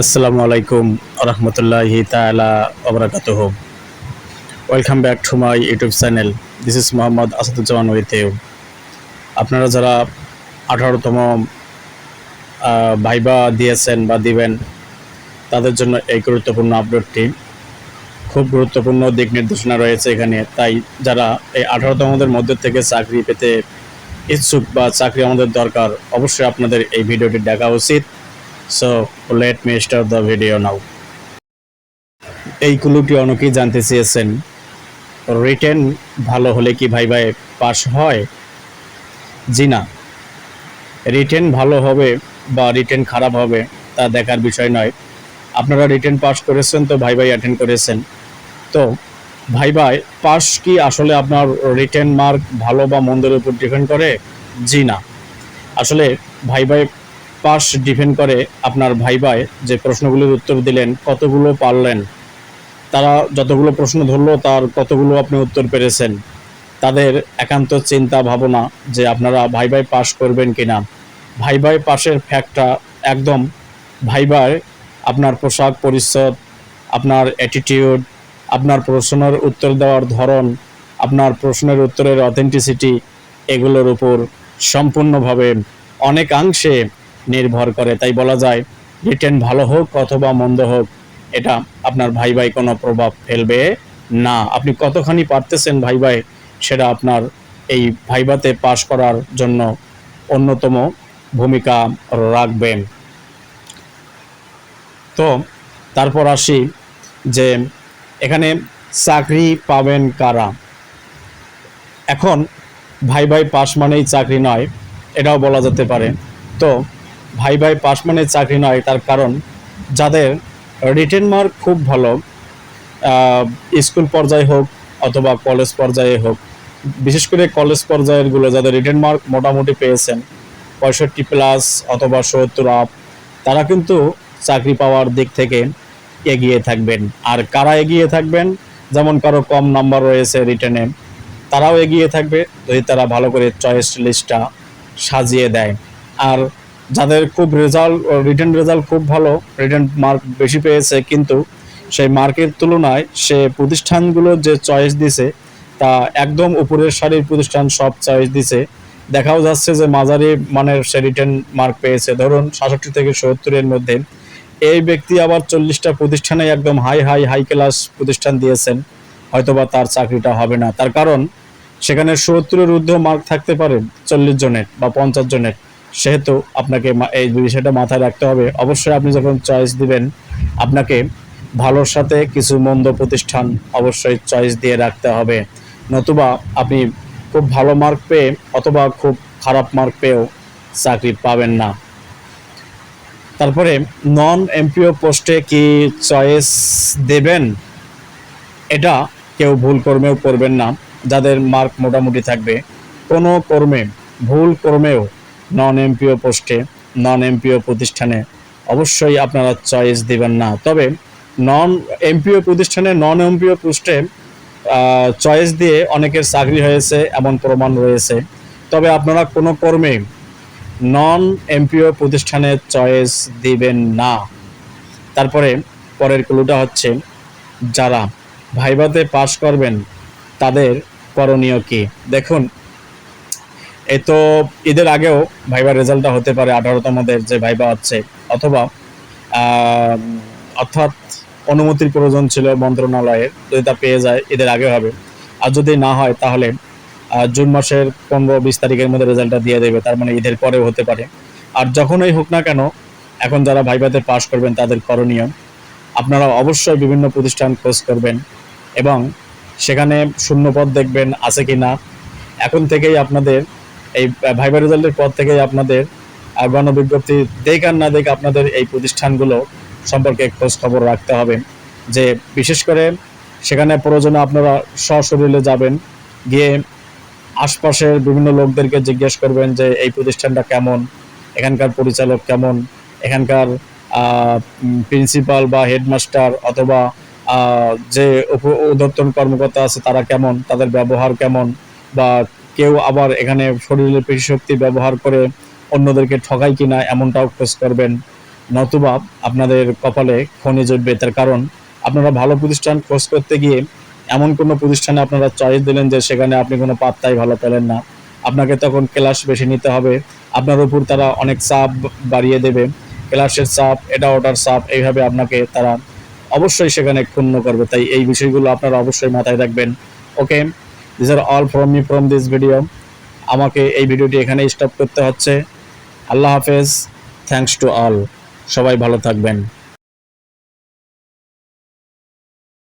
আসসালামু আলাইকুম রহমতুল্লাহি তালা ওবরাকাতুহ। Welcome back to my YouTube channel this is Mohammad Asaduzzaman ওয়েতেউ আপনারা যারা আঠারোতম ভাইবা দিয়েছেন বা দিবেন, তাদের জন্য এই গুরুত্বপূর্ণ আপডেটটি খুব গুরুত্বপূর্ণ দিক নির্দেশনা রয়েছে এখানে। তাই যারা এই আঠারোতমদের মধ্যে থেকে চাকরি পেতে ইচ্ছুক বা চাকরি আমাদের দরকার, অবশ্যই আপনাদের এই ভিডিওটি দেখা উচিত। So let me start the video now এই ক্লুটি অনেকেই জানতে চেয়েছেন। রিটেন ভালো হলে কি ভাই ভাই পাস হয়? জি না। রিটেন ভালো হবে বা রিটেন খারাপ হবে তা দেখার বিষয় নয়। আপনারা রিটেন পাস করেছেন তো ভাই ভাই অ্যাটেন্ড করেছেন। তো, ভাই ভাই পাস কি আসলে আপনার রিটেন মার্ক ভালো বা মন্দের উপর ডিপেন্ড করে? জি না। আসলে ভাই ভাই পাস ডিপেন্ড করে আপনার ভাই ভাই যে প্রশ্নগুলোর উত্তর দিলেন, কতগুলো পারলেন? তারা যতগুলো প্রশ্ন ধরলো, তার কতগুলো আপনি উত্তর পেরেছেন? তাদের একান্ত চিন্তা ভাবনা যে আপনারা ভাই ভাই পাস করবেন কি না ভাই ভাই পাশের ফ্যাক্টটা একদম ভাই ভাই আপনার পোশাক পরিচ্ছদ, আপনার অ্যাটিটিউড আপনার প্রশ্নের উত্তর দেওয়ার ধরন, আপনার প্রশ্নের উত্তরের অথেন্টিসিটি এগুলোর উপর সম্পূর্ণভাবে অনেকাংশে নির্ভর করে, তাই বলা যায়, রিটেন ভালো হোক অথবা মন্দ হোক, এটা আপনার ভাই ভাই কোনো প্রভাব ফেলবে না। আপনি কতখানি পারতেছেন ভাই ভাই সেটা আপনার এই ভাইবাতে পাশ করার জন্য অন্যতম ভূমিকা রাখবেন। তো, তারপর আসি যে, এখানে চাকরি পাবেন কারা? এখন ভাই ভাই পাশ মানেই চাকরি নয়, এটাও বলা যেতে পারে। তো ভাই ভাই পাশ মানে চাকরি নয়, তার কারণ যাদের রিটেন মার্ক খুব ভালো স্কুল পর্যায়ে হোক অথবা কলেজ পর্যায়ে হোক, বিশেষ করে কলেজ পর্যায়েরগুলো যাদের রিটেন মার্ক মোটামুটি পেয়েছেন, পঁয়ষট্টি প্লাস অথবা সত্তর আপ তারা কিন্তু চাকরি পাওয়ার দিক থেকে এগিয়ে থাকবেন। আর কারা এগিয়ে থাকবেন, যেমন কারও কম নাম্বার রয়েছে রিটেনে তারাও এগিয়ে থাকবে যদি তারা ভালো করে চয়েস লিস্টটা সাজিয়ে দেয়। আর যাদের খুব রেজাল্ট রিটেন রেজাল্ট খুব ভালো রিটেন মার্ক বেশি পেয়েছে, কিন্তু সেই মার্কের তুলনায় সে প্রতিষ্ঠানগুলো যে চয়েস দিছে, তা একদম উপরের সারির প্রতিষ্ঠান সব চয়েস দিছে। দেখাও যাচ্ছে যে মাঝারি মানের সে রিটার্ন মার্ক পেয়েছে। ধরুন সাতষট্টি থেকে সত্তরের মধ্যে। এই ব্যক্তি আবার চল্লিশটা প্রতিষ্ঠানে একদম হাই হাই হাই ক্লাস প্রতিষ্ঠান দিয়েছেন। হয়তোবা তার চাকরিটা হবে না। তার কারণ, সেখানে সত্তরের ঊর্ধ্ব মার্ক থাকতে পারে, চল্লিশ জনের বা পঞ্চাশ জনের। সেহেতু আপনাকে এই বিষয়টা মাথায় রাখতে হবে। অবশ্যই আপনি যখন চয়েস দিবেন, আপনাকে ভালোর সাথে কিছু মন্দ প্রতিষ্ঠান অবশ্যই চয়েস দিয়ে রাখতে হবে। নতুবা আপনি খুব ভালো মার্ক পেয়ে অথবা খুব খারাপ মার্ক পেয়েও চাকরি পাবেন না। তারপরে নন এমপিও পোস্টে কি চয়েস দেবেন? এটা কেউ ভুল কর্মেও করবেন না। যাদের মার্ক মোটামুটি থাকবে, কোনো কর্মে, ভুল কর্মেও নন এমপিও পোস্টে নন এমপিও প্রতিষ্ঠানে অবশ্যই আপনারা চয়েস দিবেন না। তবে নন এমপিও প্রতিষ্ঠানে নন এমপিও পোস্টে চয়েস দিয়ে অনেকের চাকরি হয়েছে, এমন প্রমাণ রয়েছে। তবে আপনারা কোনো কর্মে নন এমপিও প্রতিষ্ঠানে চয়েস দিবেন না। তারপরে পরের ক্লুটা হচ্ছে, যারা ভাইভাতে পাশ করবেন, তাদের করণীয় কী? দেখুন এই তো ঈদের আগেও ভাইবার রেজাল্টটা হতে পারে আঠারোতমদের যে ভাইবা আছে, অথবা অর্থাৎ অনুমতির প্রয়োজন ছিল মন্ত্রণালয়ের, যদি তা পেয়ে যায়, ঈদের আগে হবে। আর যদি না হয়, তাহলে জুন মাসের পনেরো বিশ তারিখের মধ্যে রেজাল্টটা দিয়ে দেবে, তার মানে ঈদের পরেও হতে পারে। আর যখনই হোক না কেন, এখন যারা ভাইভাতে পাশ করবেন, তাদের করণীয়, আপনারা অবশ্যই বিভিন্ন প্রতিষ্ঠান খোঁজ করবেন এবং সেখানে শূন্যপদ দেখবেন, আছে কি না। এখন থেকেই আপনাদের এই ভাইবার রেজাল্টের পর থেকেই আপনাদের গণবিজ্ঞপ্তি দেখ আর না দেখ আপনাদের এই প্রতিষ্ঠানগুলো সম্পর্কে খোঁজ খবর রাখতে হবে। যে বিশেষ করে সেখানে প্রয়োজনে আপনারা সশরীরে যাবেন, গিয়ে আশপাশের বিভিন্ন লোকদেরকে জিজ্ঞেস করবেন যে এই প্রতিষ্ঠানটা কেমন, এখানকার পরিচালক কেমন, এখানকার প্রিন্সিপাল বা হেডমাস্টার অথবা যে ঊর্ধ্বতন কর্মকর্তা আছে তারা কেমন, তাদের ব্যবহার কেমন বা কেউ আবার এখানে শরীরের পেশি শক্তি ব্যবহার করে অন্যদেরকে ঠকায় কিনা এমনটাও খোঁজ করবেন। নতুবা আপনাদের কপালে খনি জুটবে, তার কারণ আপনারা ভালো প্রতিষ্ঠান খোঁজ করতে গিয়ে এমন কোনো প্রতিষ্ঠানে আপনারা চয়েস দিলেন যে সেখানে আপনি কোনো পাত্তাই ভালো পেলেন না। আপনাকে তখন ক্লাস বেশি নিতে হবে, আপনার উপর তারা অনেক চাপ বাড়িয়ে দেবে। ক্লাসের চাপ, এটা ওটার চাপ, এইভাবে আপনাকে তারা অবশ্যই সেখানে ক্ষুণ্ণ করবে। তাই এই বিষয়গুলো আপনারা অবশ্যই মাথায় রাখবেন। Okay this are all from me from this video আমাকে এই ভিডিওটি এখানে স্টপ করতে হচ্ছে। আল্লাহ হাফেজ। থ্যাংকস টু অল সবাই ভালো থাকবেন।